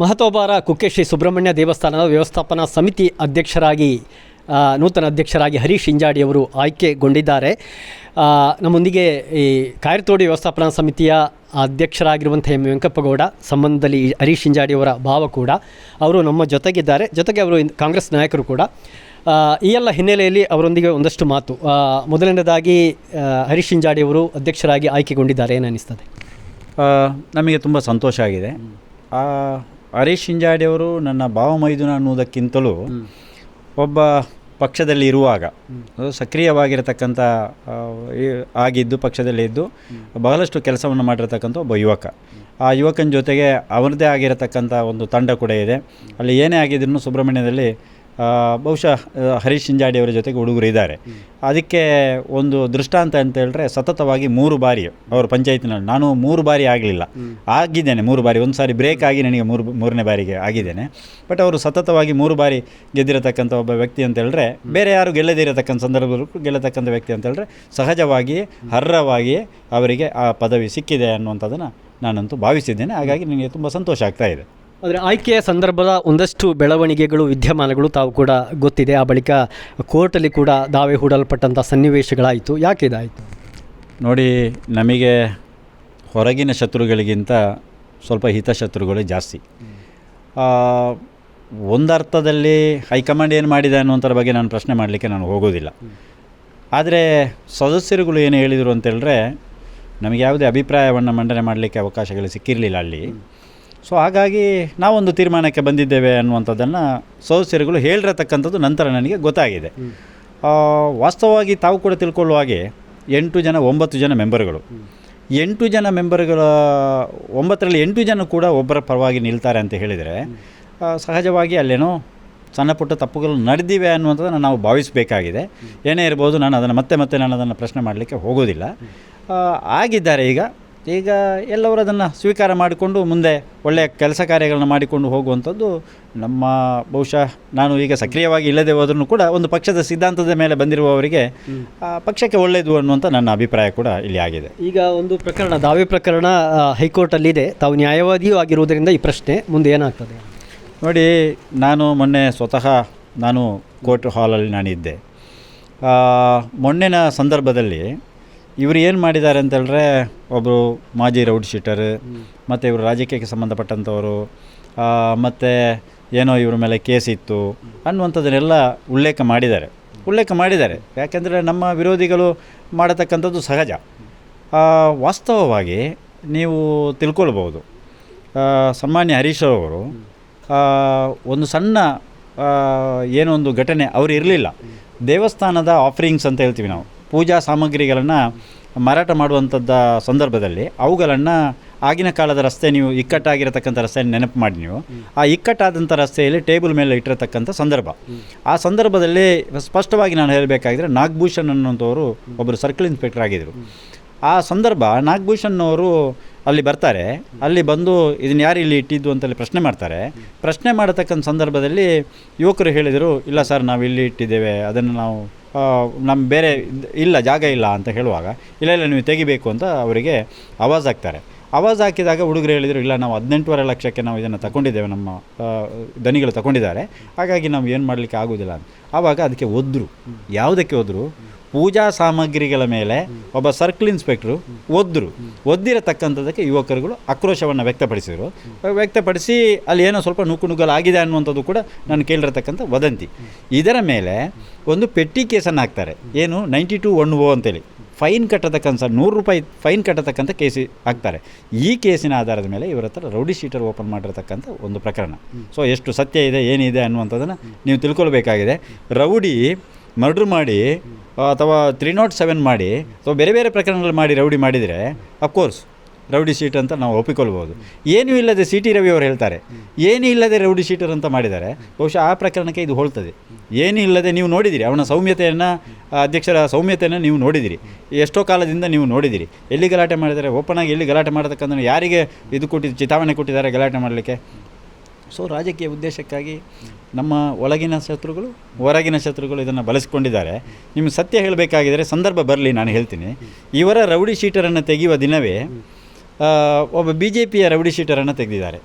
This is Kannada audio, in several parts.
ಮಹತೋಬಾರ ಕುಕ್ಕೆ ಶ್ರೀ ಸುಬ್ರಹ್ಮಣ್ಯ ದೇವಸ್ಥಾನದ ವ್ಯವಸ್ಥಾಪನಾ ಸಮಿತಿ ಅಧ್ಯಕ್ಷರಾಗಿ ನೂತನ ಅಧ್ಯಕ್ಷರಾಗಿ ಹರೀಶ್ ಇಂಜಾಡಿ ಅವರು ಆಯ್ಕೆಗೊಂಡಿದ್ದಾರೆ. ನಮ್ಮೊಂದಿಗೆ ಈ ಕಾಯರ್ತೋಡಿ ವ್ಯವಸ್ಥಾಪನಾ ಸಮಿತಿಯ ಅಧ್ಯಕ್ಷರಾಗಿರುವಂಥ ಎಂ. ವೆಂಕಪ್ಪಗೌಡ ಸಂಬಂಧದಲ್ಲಿ ಹರೀಶ್ ಇಂಜಾಡಿ ಅವರ ಭಾವ ಕೂಡ ಅವರು ನಮ್ಮ ಜೊತೆಗಿದ್ದಾರೆ. ಜೊತೆಗೆ ಅವರು ಕಾಂಗ್ರೆಸ್ ನಾಯಕರು ಕೂಡ. ಈ ಎಲ್ಲ ಹಿನ್ನೆಲೆಯಲ್ಲಿ ಅವರೊಂದಿಗೆ ಒಂದಷ್ಟು ಮಾತು. ಮೊದಲನೇದಾಗಿ ಹರೀಶ್ ಇಂಜಾಡಿ ಅವರು ಅಧ್ಯಕ್ಷರಾಗಿ ಆಯ್ಕೆಗೊಂಡಿದ್ದಾರೆ. ಏನು ಅನಿಸ್ತದೆ? ಆ, ನಮಗೆ ತುಂಬ ಸಂತೋಷ ಆಗಿದೆ. ಹರೀಶ್ ಅವರು ನನ್ನ ಭಾವ ಮೈದುನ ಅನ್ನುವುದಕ್ಕಿಂತಲೂ ಒಬ್ಬ ಪಕ್ಷದಲ್ಲಿ ಇರುವಾಗ ಸಕ್ರಿಯವಾಗಿರತಕ್ಕಂಥ ಆಗಿದ್ದು ಪಕ್ಷದಲ್ಲಿ ಇದ್ದು ಬಹಳಷ್ಟು ಕೆಲಸವನ್ನು ಮಾಡಿರತಕ್ಕಂಥ ಒಬ್ಬ ಯುವಕ. ಆ ಯುವಕನ ಜೊತೆಗೆ ಅವರದೇ ಆಗಿರತಕ್ಕಂಥ ಒಂದು ತಂಡ ಕೂಡ ಇದೆ. ಅಲ್ಲಿ ಏನೇ ಆಗಿದ್ರು ಸುಬ್ರಹ್ಮಣ್ಯದಲ್ಲಿ ಬಹುಶಃ ಹರೀಶ್ ಇಂಜಾಡಿ ಅವರ ಜೊತೆಗೆ ಹುಡುಗರು ಇದ್ದಾರೆ. ಅದಕ್ಕೆ ಒಂದು ದೃಷ್ಟಾಂತ ಅಂತ ಹೇಳಿದ್ರೆ ಸತತವಾಗಿ ಮೂರು ಬಾರಿ ಅವರು ಪಂಚಾಯತಿನಲ್ಲಿ ನಾನು ಮೂರು ಬಾರಿ ಆಗಲಿಲ್ಲ. ಆಗಿದ್ದೇನೆ ಮೂರು ಬಾರಿ. ಒಂದು ಸಾರಿ ಬ್ರೇಕ್ ಆಗಿ ನನಗೆ ಮೂರು, ಮೂರನೇ ಬಾರಿಗೆ ಆಗಿದ್ದೇನೆ. ಬಟ್ ಅವರು ಸತತವಾಗಿ ಮೂರು ಬಾರಿ ಗೆದ್ದಿರತಕ್ಕಂಥ ಒಬ್ಬ ವ್ಯಕ್ತಿ ಅಂತ ಹೇಳಿದ್ರೆ, ಬೇರೆ ಯಾರು ಗೆಲ್ಲದಿರತಕ್ಕಂಥ ಸಂದರ್ಭದಲ್ಲೂ ಗೆಲ್ಲತಕ್ಕಂಥ ವ್ಯಕ್ತಿ ಅಂತ ಹೇಳಿದ್ರೆ ಸಹಜವಾಗಿ ಹರ್ರವಾಗಿ ಅವರಿಗೆ ಆ ಪದವಿ ಸಿಕ್ಕಿದೆ ಅನ್ನುವಂಥದ್ದನ್ನು ನಾನಂತೂ ಭಾವಿಸಿದ್ದೇನೆ. ಹಾಗಾಗಿ ನನಗೆ ತುಂಬ ಸಂತೋಷ ಆಗ್ತಾ ಇದೆ. ಆದರೆ ಆಯ್ಕೆಯ ಸಂದರ್ಭದ ಒಂದಷ್ಟು ಬೆಳವಣಿಗೆಗಳು, ವಿದ್ಯಮಾನಗಳು ತಾವು ಕೂಡ ಗೊತ್ತಿದೆ. ಆ ಬಳಿಕ ಕೋರ್ಟಲ್ಲಿ ಕೂಡ ದಾವೆ ಹೂಡಲ್ಪಟ್ಟಂಥ ಸನ್ನಿವೇಶಗಳಾಯಿತು. ಯಾಕೆ ಇದಾಯಿತು? ನೋಡಿ, ನಮಗೆ ಹೊರಗಿನ ಶತ್ರುಗಳಿಗಿಂತ ಸ್ವಲ್ಪ ಹಿತಶತ್ರುಗಳೇ ಜಾಸ್ತಿ. ಒಂದರ್ಥದಲ್ಲಿ ಹೈಕಮಾಂಡ್ ಏನು ಮಾಡಿದೆ ಅನ್ನುವಂಥರ ಬಗ್ಗೆ ನಾನು ಪ್ರಶ್ನೆ ಮಾಡಲಿಕ್ಕೆ ನಾನು ಹೋಗೋದಿಲ್ಲ. ಆದರೆ ಸದಸ್ಯರುಗಳು ಏನು ಹೇಳಿದರು ಅಂತೇಳಿದ್ರೆ, ನಮಗೆ ಯಾವುದೇ ಅಭಿಪ್ರಾಯವನ್ನು ಮಂಡನೆ ಮಾಡಲಿಕ್ಕೆ ಅವಕಾಶಗಳು ಸಿಕ್ಕಿರಲಿಲ್ಲ ಅಲ್ಲಿ. ಸೊ ಹಾಗಾಗಿ ನಾವೊಂದು ತೀರ್ಮಾನಕ್ಕೆ ಬಂದಿದ್ದೇವೆ ಅನ್ನುವಂಥದ್ದನ್ನು ಸದಸ್ಯರುಗಳು ಹೇಳಿರತಕ್ಕಂಥದ್ದು ನಂತರ ನನಗೆ ಗೊತ್ತಾಗಿದೆ. ವಾಸ್ತವವಾಗಿ ತಾವು ಕೂಡ ತಿಳ್ಕೊಳ್ಳುವ ಹಾಗೆ ಎಂಟು ಜನ, ಒಂಬತ್ತು ಜನ ಮೆಂಬರ್ಗಳು. ಎಂಟು ಜನ ಮೆಂಬರ್ಗಳ, ಒಂಬತ್ತರಲ್ಲಿ ಎಂಟು ಜನ ಕೂಡ ಒಬ್ಬರ ಪರವಾಗಿ ನಿಲ್ತಾರೆ ಅಂತ ಹೇಳಿದರೆ ಸಹಜವಾಗಿ ಅಲ್ಲೇನೋ ಸಣ್ಣ ಪುಟ್ಟ ತಪ್ಪುಗಳು ನಡೆದಿವೆ ಅನ್ನುವಂಥದ್ದನ್ನು ನಾವು ಭಾವಿಸಬೇಕಾಗಿದೆ. ಏನೇ ಇರ್ಬೋದು ನಾನು ಅದನ್ನು ಮತ್ತೆ ಮತ್ತೆ ನಾನು ಅದನ್ನು ಪ್ರಶ್ನೆ ಮಾಡಲಿಕ್ಕೆ ಹೋಗೋದಿಲ್ಲ. ಆಗಿದ್ದಾರೆ ಈಗ ಈಗ ಎಲ್ಲವರು ಅದನ್ನು ಸ್ವೀಕಾರ ಮಾಡಿಕೊಂಡು ಮುಂದೆ ಒಳ್ಳೆಯ ಕೆಲಸ ಕಾರ್ಯಗಳನ್ನು ಮಾಡಿಕೊಂಡು ಹೋಗುವಂಥದ್ದು ನಮ್ಮ ಬಹುಶಃ ನಾನು ಈಗ ಸಕ್ರಿಯವಾಗಿ ಇಲ್ಲದೆ ಹೋದ್ರೂ ಕೂಡ ಒಂದು ಪಕ್ಷದ ಸಿದ್ಧಾಂತದ ಮೇಲೆ ಬಂದಿರುವವರಿಗೆ ಪಕ್ಷಕ್ಕೆ ಒಳ್ಳೆಯದು ಅನ್ನುವಂಥ ನನ್ನ ಅಭಿಪ್ರಾಯ ಕೂಡ ಇಲ್ಲಿ ಆಗಿದೆ. ಈಗ ಒಂದು ಪ್ರಕರಣ ದಾವೆ ಪ್ರಕರಣ ಹೈಕೋರ್ಟಲ್ಲಿದೆ. ತಾವು ನ್ಯಾಯವಾದಿಯೂ ಆಗಿರುವುದರಿಂದ ಈ ಪ್ರಶ್ನೆ ಮುಂದೆ ಏನಾಗ್ತದೆ? ನೋಡಿ ನಾನು ಮೊನ್ನೆ ಸ್ವತಃ ನಾನು ಕೋರ್ಟ್ ಹಾಲಲ್ಲಿ ನಾನಿದ್ದೆ. ಇದ್ದೆ ಮೊನ್ನೆನ ಸಂದರ್ಭದಲ್ಲಿ ಇವರು ಏನು ಮಾಡಿದ್ದಾರೆ ಅಂತ ಹೇಳಿದ್ರೆ ಒಬ್ಬರು ಮಾಜಿ ರೌಡ್ ಶೀಟರ್, ಮತ್ತು ಇವರು ರಾಜಕೀಯಕ್ಕೆ ಸಂಬಂಧಪಟ್ಟಂಥವರು ಮತ್ತು ಏನೋ ಇವ್ರ ಮೇಲೆ ಕೇಸ್ ಇತ್ತು ಅನ್ನುವಂಥದ್ದನ್ನೆಲ್ಲ ಉಲ್ಲೇಖ ಮಾಡಿದ್ದಾರೆ. ಉಲ್ಲೇಖ ಮಾಡಿದ್ದಾರೆ. ಯಾಕೆಂದರೆ ನಮ್ಮ ವಿರೋಧಿಗಳು ಮಾಡತಕ್ಕಂಥದ್ದು ಸಹಜ. ವಾಸ್ತವವಾಗಿ ನೀವು ತಿಳ್ಕೊಳ್ಬೋದು ಸಾಮಾನ್ಯ ಹರೀಶ್ ಅವರು ಒಂದು ಸಣ್ಣ ಏನೋ ಒಂದು ಘಟನೆ ಅವರು ಇರಲಿಲ್ಲ. ದೇವಸ್ಥಾನದ ಆಫರಿಂಗ್ಸ್ ಅಂತ ಹೇಳ್ತೀವಿ ನಾವು. ಪೂಜಾ ಸಾಮಗ್ರಿಗಳನ್ನು ಮಾರಾಟ ಮಾಡುವಂಥದ್ದು ಸಂದರ್ಭದಲ್ಲಿ ಅವುಗಳನ್ನು ಆಗಿನ ಕಾಲದ ರಸ್ತೆ ನೀವು ಇಕ್ಕಟ್ಟಾಗಿರತಕ್ಕಂಥ ರಸ್ತೆಯನ್ನು ನೆನಪು ಮಾಡಿ ನೀವು. ಆ ಇಕ್ಕಟ್ಟಾದಂಥ ರಸ್ತೆಯಲ್ಲಿ ಟೇಬಲ್ ಮೇಲೆ ಇಟ್ಟಿರತಕ್ಕಂಥ ಸಂದರ್ಭ. ಆ ಸಂದರ್ಭದಲ್ಲಿ ಸ್ಪಷ್ಟವಾಗಿ ನಾನು ಹೇಳಬೇಕಾಗಿದ್ರೆ ನಾಗಭೂಷಣ್ ಅನ್ನೋಂಥವರು ಒಬ್ಬರು ಸರ್ಕಲ್ ಇನ್ಸ್ಪೆಕ್ಟರ್ ಆಗಿದ್ದರು ಆ ಸಂದರ್ಭ ನಾಗಭೂಷಣ್ ಅವರು ಅಲ್ಲಿ ಬರ್ತಾರೆ. ಅಲ್ಲಿ ಬಂದು ಇದನ್ನು ಯಾರು ಇಲ್ಲಿ ಇಟ್ಟಿದ್ದು ಅಂತಲ್ಲಿ ಪ್ರಶ್ನೆ ಮಾಡ್ತಾರೆ. ಪ್ರಶ್ನೆ ಮಾಡತಕ್ಕಂಥ ಸಂದರ್ಭದಲ್ಲಿ ಯುವಕರು ಹೇಳಿದರು ಇಲ್ಲ ಸರ್ ನಾವು ಇಲ್ಲಿ ಇಟ್ಟಿದ್ದೇವೆ ಅದನ್ನು ನಾವು ನಮ್ಮ ಬೇರೆ ಇಲ್ಲ, ಜಾಗ ಇಲ್ಲ ಅಂತ ಹೇಳುವಾಗ, ಇಲ್ಲ ಇಲ್ಲ, ನೀವು ತೆಗಿಬೇಕು ಅಂತ ಅವರಿಗೆ ಆವಾಜ್ ಹಾಕ್ತಾರೆ. ಆವಾಜ್ ಹಾಕಿದಾಗ ಹುಡುಗರು ಹೇಳಿದರು, ಇಲ್ಲ, ನಾವು ಹದಿನೆಂಟುವರೆ ಲಕ್ಷಕ್ಕೆ ನಾವು ಇದನ್ನು ತಗೊಂಡಿದ್ದೇವೆ, ನಮ್ಮ ದನಿಗಳು ತಗೊಂಡಿದ್ದಾರೆ, ಹಾಗಾಗಿ ನಾವು ಏನು ಮಾಡಲಿಕ್ಕೆ ಆಗೋದಿಲ್ಲ ಅಂತ. ಆವಾಗ ಅದಕ್ಕೆ ಒದ್ರು, ಯಾವುದಕ್ಕೆ ಒದ್ರು? ಪೂಜಾ ಸಾಮಗ್ರಿಗಳ ಮೇಲೆ ಒಬ್ಬ ಸರ್ಕಲ್ ಇನ್ಸ್ಪೆಕ್ಟ್ರು ಒದ್ದರು ಒದ್ದಿರತಕ್ಕಂಥದ್ದಕ್ಕೆ ಯುವಕರುಗಳು ಆಕ್ರೋಶವನ್ನು ವ್ಯಕ್ತಪಡಿಸಿದರು. ವ್ಯಕ್ತಪಡಿಸಿ ಅಲ್ಲಿ ಏನೋ ಸ್ವಲ್ಪ ನೂಕು ನುಗ್ಗಲಾಗಿದೆ ಅನ್ನುವಂಥದ್ದು ಕೂಡ ನಾನು ಕೇಳಿರತಕ್ಕಂಥ ವದಂತಿ. ಇದರ ಮೇಲೆ ಒಂದು ಪೆಟ್ಟಿ ಕೇಸನ್ನು ಹಾಕ್ತಾರೆ. ಏನು ನೈಂಟಿ ಟು ಒನ್ ಓ ಅಂತೇಳಿ. ಫೈನ್ ಕಟ್ಟತಕ್ಕಂಥ ನೂರು ರೂಪಾಯಿ ಫೈನ್ ಕಟ್ಟತಕ್ಕಂಥ ಕೇಸಿ ಹಾಕ್ತಾರೆ. ಈ ಕೇಸಿನ ಆಧಾರದ ಮೇಲೆ ಇವರ ಹತ್ರ ರೌಡಿ ಶೀಟರ್ ಓಪನ್ ಮಾಡಿರತಕ್ಕಂಥ ಒಂದು ಪ್ರಕರಣ. ಸೊ ಎಷ್ಟು ಸತ್ಯ ಇದೆ, ಏನಿದೆ ಅನ್ನುವಂಥದ್ದನ್ನು ನೀವು ತಿಳ್ಕೊಳ್ಬೇಕಾಗಿದೆ. ರೌಡಿ ಮರ್ಡ್ರ್ ಮಾಡಿ ಅಥವಾ ತ್ರೀ ನಾಟ್ ಸೆವೆನ್ ಮಾಡಿ, ಅಥವಾ ಬೇರೆ ಬೇರೆ ಪ್ರಕರಣಗಳು ಮಾಡಿ ರೌಡಿ ಮಾಡಿದರೆ ಅಫ್ಕೋರ್ಸ್ ರೌಡಿ ಶೀಟ್ ಅಂತ ನಾವು ಒಪ್ಪಿಕೊಳ್ಬೋದು. ಏನೂ ಇಲ್ಲದೆ ಸಿ ಟಿ ರವಿ ಅವರು ಹೇಳ್ತಾರೆ, ಏನೂ ಇಲ್ಲದೆ ರೌಡಿ ಶೀಟರ್ ಅಂತ ಮಾಡಿದ್ದಾರೆ, ಬಹುಶಃ ಆ ಪ್ರಕರಣಕ್ಕೆ ಇದು ಹೋಲ್ತದೆ. ಏನೂ ಇಲ್ಲದೆ ನೀವು ನೋಡಿದಿರಿ, ಅವನ ಸೌಮ್ಯತೆಯನ್ನು, ಅಧ್ಯಕ್ಷರ ಸೌಮ್ಯತೆಯನ್ನು ನೀವು ನೋಡಿದಿರಿ. ಎಷ್ಟೋ ಕಾಲದಿಂದ ನೀವು ನೋಡಿದಿರಿ. ಎಲ್ಲಿ ಗಲಾಟೆ ಮಾಡಿದರೆ ಓಪನ್ ಆಗಿ ಎಲ್ಲಿ ಗಲಾಟೆ ಮಾಡತಕ್ಕಂಥ ಯಾರಿಗೆ ಇದು ಕೊಟ್ಟಿದ್ದು ಚಿತಾವಣೆ ಕೊಟ್ಟಿದ್ದಾರೆ ಗಲಾಟೆ ಮಾಡಲಿಕ್ಕೆ? ಸೊ ರಾಜಕೀಯ ಉದ್ದೇಶಕ್ಕಾಗಿ ನಮ್ಮ ಒಳಗಿನ ಶತ್ರುಗಳು, ಹೊರಗಿನ ಶತ್ರುಗಳು ಇದನ್ನು ಬಳಸಿಕೊಂಡಿದ್ದಾರೆ. ನಿಮ್ಮ ಸತ್ಯ ಹೇಳಬೇಕಾಗಿದ್ದರೆ ಸಂದರ್ಭ ಬರಲಿ, ನಾನು ಹೇಳ್ತೀನಿ. ಇವರ ರೌಡಿ ಶೀಟರನ್ನು ತೆಗೆಯುವ ದಿನವೇ ಒಬ್ಬ ಬಿ ಜೆ ಪಿಯ ರೌಡಿ ಶೀಟರನ್ನು ತೆಗೆದಿದ್ದಾರೆ.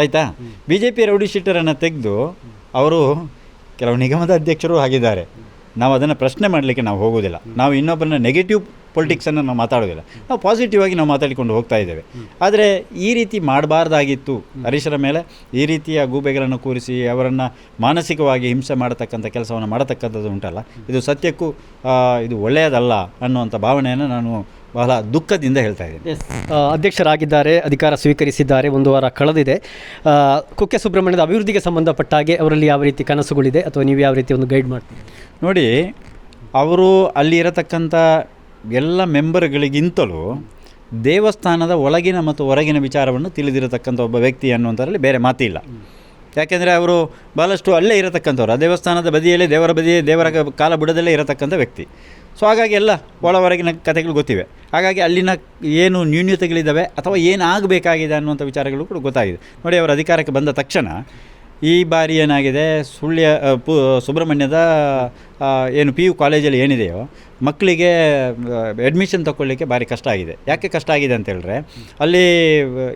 ಆಯಿತಾ? ಬಿ ಜೆ ಪಿ ರೌಡಿ ಶೀಟರನ್ನು ತೆಗೆದು ಅವರು ಕೆಲವು ನಿಗಮದ ಅಧ್ಯಕ್ಷರು ಆಗಿದ್ದಾರೆ. ನಾವು ಅದನ್ನು ಪ್ರಶ್ನೆ ಮಾಡಲಿಕ್ಕೆ ನಾವು ಹೋಗೋದಿಲ್ಲ ನಾವು ಇನ್ನೊಬ್ಬರನ್ನ ನೆಗೆಟಿವ್ ಪೊಲಿಟಿಕ್ಸನ್ನು ನಾವು ಮಾತಾಡೋದಿಲ್ಲ. ನಾವು ಪಾಸಿಟಿವ್ ಆಗಿ ನಾವು ಮಾತಾಡಿಕೊಂಡು ಹೋಗ್ತಾ ಇದ್ದೇವೆ. ಆದರೆ ಈ ರೀತಿ ಮಾಡಬಾರ್ದಾಗಿತ್ತು ಹರೀಶರ ಮೇಲೆ ಈ ರೀತಿಯ ಗೂಬೆಗಳನ್ನು ಕೂರಿಸಿ ಅವರನ್ನು ಮಾನಸಿಕವಾಗಿ ಹಿಂಸೆ ಮಾಡತಕ್ಕಂಥ ಕೆಲಸವನ್ನು ಮಾಡತಕ್ಕಂಥದ್ದು ಉಂಟಲ್ಲ. ಇದು ಸತ್ಯಕ್ಕೂ ಇದು ಒಳ್ಳೆಯದಲ್ಲ ಅನ್ನುವಂಥ ಭಾವನೆಯನ್ನು ನಾನು ಬಹಳ ದುಃಖದಿಂದ ಹೇಳ್ತಾ ಇದ್ದೀನಿ. ಅಧ್ಯಕ್ಷರಾಗಿದ್ದಾರೆ ಅಧಿಕಾರ ಸ್ವೀಕರಿಸಿದ್ದಾರೆ ಒಂದು ವಾರ ಕಳೆದಿದೆ. ಕುಕ್ಕೆ ಸುಬ್ರಹ್ಮಣ್ಯದ ಅಭಿವೃದ್ಧಿಗೆ ಸಂಬಂಧಪಟ್ಟ ಹಾಗೆ ಅವರಲ್ಲಿ ಯಾವ ರೀತಿ ಕನಸುಗಳಿದೆ ಅಥವಾ ನೀವು ಯಾವ ರೀತಿ ಒಂದು ಗೈಡ್ ಮಾಡ್ತೀರಿ? ನೋಡಿ ಅವರು ಅಲ್ಲಿ ಇರತಕ್ಕಂಥ ಎಲ್ಲ ಮೆಂಬರ್ಗಳಿಗಿಂತಲೂ ದೇವಸ್ಥಾನದ ಒಳಗಿನ ಮತ್ತು ಹೊರಗಿನ ವಿಚಾರವನ್ನು ತಿಳಿದಿರತಕ್ಕಂಥ ಒಬ್ಬ ವ್ಯಕ್ತಿ ಅನ್ನುವಂಥದ್ರಲ್ಲಿ ಬೇರೆ ಮಾತಿಲ್ಲ. ಯಾಕೆಂದರೆ ಅವರು ಭಾಳಷ್ಟು ಅಲ್ಲೇ ಇರತಕ್ಕಂಥವ್ರು. ಆ ದೇವಸ್ಥಾನದ ಬದಿಯಲ್ಲೇ, ದೇವರ ಬದಿಯೇ, ದೇವರ ಕಾಲ ಬುಡದಲ್ಲೇ ಇರತಕ್ಕಂಥ ವ್ಯಕ್ತಿ. ಸೊ ಹಾಗಾಗಿ ಎಲ್ಲ ಒಳ ಹೊರಗಿನ ಕಥೆಗಳು ಗೊತ್ತಿವೆ. ಹಾಗಾಗಿ ಅಲ್ಲಿನ ಏನು ನ್ಯೂನ್ಯತೆಗಳಿದ್ದಾವೆ ಅಥವಾ ಏನು ಆಗಬೇಕಾಗಿದೆ ಅನ್ನುವಂಥ ವಿಚಾರಗಳು ಕೂಡ ಗೊತ್ತಾಗಿದೆ. ನೋಡಿ, ಅವರ ಅಧಿಕಾರಕ್ಕೆ ಬಂದ ತಕ್ಷಣ ಈ ಬಾರಿ ಏನಾಗಿದೆ? ಸುಳ್ಯ ಪು, ಸುಬ್ರಹ್ಮಣ್ಯದ ಏನು ಪಿ ಯು ಕಾಲೇಜಲ್ಲಿ ಏನಿದೆಯೋ, ಮಕ್ಕಳಿಗೆ ಅಡ್ಮಿಷನ್ ತಗೊಳ್ಳಿಕ್ಕೆ ಭಾರಿ ಕಷ್ಟ ಆಗಿದೆ. ಯಾಕೆ ಕಷ್ಟ ಆಗಿದೆ ಅಂತ ಹೇಳಿದ್ರೆ, ಅಲ್ಲಿ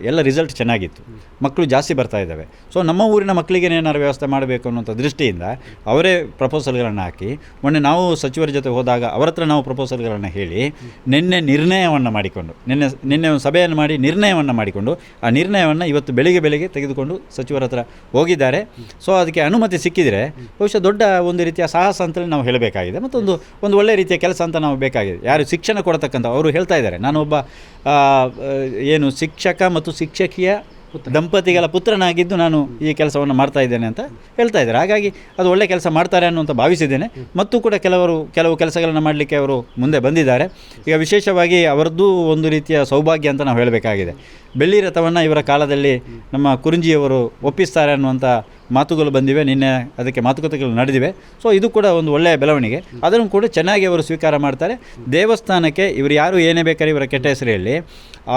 ಎಲ್ಲ ರಿಸಲ್ಟ್ ಚೆನ್ನಾಗಿತ್ತು. ಮಕ್ಕಳು ಜಾಸ್ತಿ ಬರ್ತಾ ಇದ್ದಾವೆ. ಸೊ ನಮ್ಮ ಊರಿನ ಮಕ್ಕಳಿಗೆ ಏನಾದ್ರು ವ್ಯವಸ್ಥೆ ಮಾಡಬೇಕು ಅನ್ನೋಂಥ ದೃಷ್ಟಿಯಿಂದ ಅವರೇ ಪ್ರಪೋಸಲ್ಗಳನ್ನು ಹಾಕಿ, ಮೊನ್ನೆ ನಾವು ಸಚಿವರ ಜೊತೆ ಹೋದಾಗ ಅವರ ಹತ್ರ ನಾವು ಪ್ರಪೋಸಲ್ಗಳನ್ನು ಹೇಳಿ, ನಿನ್ನೆ ನಿರ್ಣಯವನ್ನು ಮಾಡಿಕೊಂಡು, ನಿನ್ನೆ ನಿನ್ನೆ ಒಂದು ಸಭೆಯನ್ನು ಮಾಡಿ ನಿರ್ಣಯವನ್ನು ಮಾಡಿಕೊಂಡು, ಆ ನಿರ್ಣಯವನ್ನು ಇವತ್ತು ಬೆಳಿಗ್ಗೆ ಬೆಳಿಗ್ಗೆ ತೆಗೆದುಕೊಂಡು ಸಚಿವರ ಹತ್ರ ಹೋಗಿದ್ದಾರೆ. ಸೊ ಅದಕ್ಕೆ ಅನುಮತಿ ಸಿಕ್ಕಿದರೆ, ಬಹುಶಃ ದೊಡ್ಡ ಒಂದು ರೀತಿಯ ಸಾಹಸ ಅಂತಲೇ ನಾವು ಹೇಳಬೇಕಾಗಿದೆ. ಮತ್ತೊಂದು, ಒಂದು ಒಳ್ಳೆಯ ರೀತಿಯ ಕೆಲಸ ಅಂತ ನಾವು ಬೇಕಾಗಿದೆ. ಯಾರು ಶಿಕ್ಷಣ ಕೊಡತಕ್ಕಂಥ, ಅವರು ಹೇಳ್ತಾ ಇದ್ದಾರೆ. ನಾನೊಬ್ಬ ಏನು ಶಿಕ್ಷಕ ಮತ್ತು ಶಿಕ್ಷಕಿಯ ದಂಪತಿಗಳ ಪುತ್ರನಾಗಿದ್ದು ನಾನು ಈ ಕೆಲಸವನ್ನು ಮಾಡ್ತಾ ಇದ್ದೇನೆ ಅಂತ ಹೇಳ್ತಾ ಇದ್ದಾರೆ. ಹಾಗಾಗಿ ಅದು ಒಳ್ಳೆ ಕೆಲಸ ಮಾಡ್ತಾರೆ ಅನ್ನುವಂತ ಭಾವಿಸಿದ್ದೇನೆ. ಮತ್ತು ಕೂಡ ಕೆಲವರು, ಕೆಲವು ಕೆಲಸಗಳನ್ನು ಮಾಡಲಿಕ್ಕೆ ಅವರು ಮುಂದೆ ಬಂದಿದ್ದಾರೆ. ಈಗ ವಿಶೇಷವಾಗಿ ಅವರದ್ದು ಒಂದು ರೀತಿಯ ಸೌಭಾಗ್ಯ ಅಂತ ನಾವು ಹೇಳಬೇಕಾಗಿದೆ. ಬೆಳ್ಳಿ ರಥವನ್ನು ಇವರ ಕಾಲದಲ್ಲಿ ನಮ್ಮ ಕುರುಂಜಿಯವರು ಒಪ್ಪಿಸ್ತಾರೆ ಅನ್ನುವಂಥ ಮಾತುಗಳು ಬಂದಿವೆ, ನಿನ್ನೆ ಅದಕ್ಕೆ ಮಾತುಕತೆಗಳು ನಡೆದಿವೆ. ಸೊ ಇದು ಕೂಡ ಒಂದು ಒಳ್ಳೆಯ ಬೆಳವಣಿಗೆ. ಅದನ್ನು ಕೂಡ ಚೆನ್ನಾಗಿ ಅವರು ಸ್ವೀಕಾರ ಮಾಡ್ತಾರೆ. ದೇವಸ್ಥಾನಕ್ಕೆ ಇವರು ಯಾರು ಏನೇ ಬೇಕಾದ್ರೆ ಇವರ ಕೆಟ್ಟ ಹೆಸರಲ್ಲಿ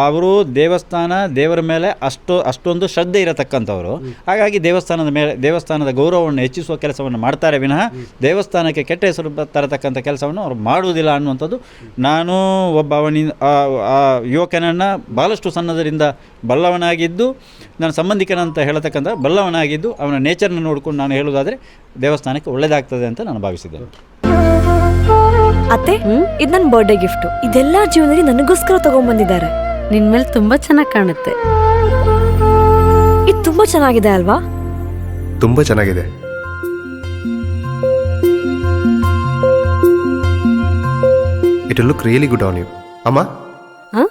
ಅವರು ದೇವಸ್ಥಾನ ದೇವರ ಮೇಲೆ ಅಷ್ಟು, ಅಷ್ಟೊಂದು ಶ್ರದ್ಧೆ ಇರತಕ್ಕಂಥವರು. ಹಾಗಾಗಿ ದೇವಸ್ಥಾನದ ಮೇಲೆ, ದೇವಸ್ಥಾನದ ಗೌರವವನ್ನು ಹೆಚ್ಚಿಸುವ ಕೆಲಸವನ್ನು ಮಾಡ್ತಾರೆ ವಿನಃ ದೇವಸ್ಥಾನಕ್ಕೆ ಕೆಟ್ಟ ಹೆಸರು ತರತಕ್ಕಂಥ ಕೆಲಸವನ್ನು ಅವರು ಮಾಡುವುದಿಲ್ಲ ಅನ್ನುವಂಥದ್ದು ನಾನು ಒಬ್ಬ ಆ ಯುವಕನನ್ನು ಭಾಳಷ್ಟು ಸಣ್ಣದರಿಂದ ಬಲ್ಲವನಾಗಿದ್ದು, ನನ್ನ ಸಂಬಂಧಿಕನಂತ ಹೇಳತಕ್ಕಂಥ ಬಲ್ಲವನಾಗಿದ್ದು, ಅವನ ನೇಚರ್ನ ನೋಡ್ಕೊಂಡು ನಾನು ಹೇಳೋದಾದ್ರೆ ದೇವಸ್ಥಾನಕ್ಕೆ ಒಳ್ಳೇದಾಗ್ತದೆ ಅಂತ ನಾನು ಭಾವಿಸಿದ್ದೇನೆ. ಅತ್ತೆ ಇದು ನನ್ನ ಬರ್ಡೇ ಗಿಫ್ಟ್ ಇದೆಲ್ಲ ಜೀವನದಲ್ಲಿ ನನಗೋಸ್ಕರ ತಗೊಂಡ್ಬಂದಿದ್ದಾರೆ ನಿನ್ ಮೇಲೆ ತುಂಬಾ ಚೆನ್ನಾಗಿ ಕಾಣುತ್ತೆ. ಇದು ತುಂಬಾ ಚೆನ್ನಾಗಿದೆ ಅಲ್ವಾ? ತುಂಬಾ ಚೆನ್ನಾಗಿದೆ. It look really good on you ಅಮ್ಮ? Huh?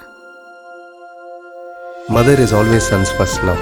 Mother is always son's first love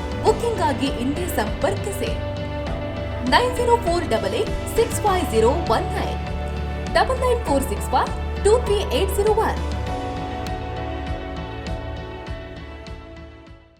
Booking ಆಗಿ ಇಂದೇ ಸಂಪರ್ಕಿಸಿ. Nine zero four double eight six five zero one nine, double nine four six five two three eight zero one.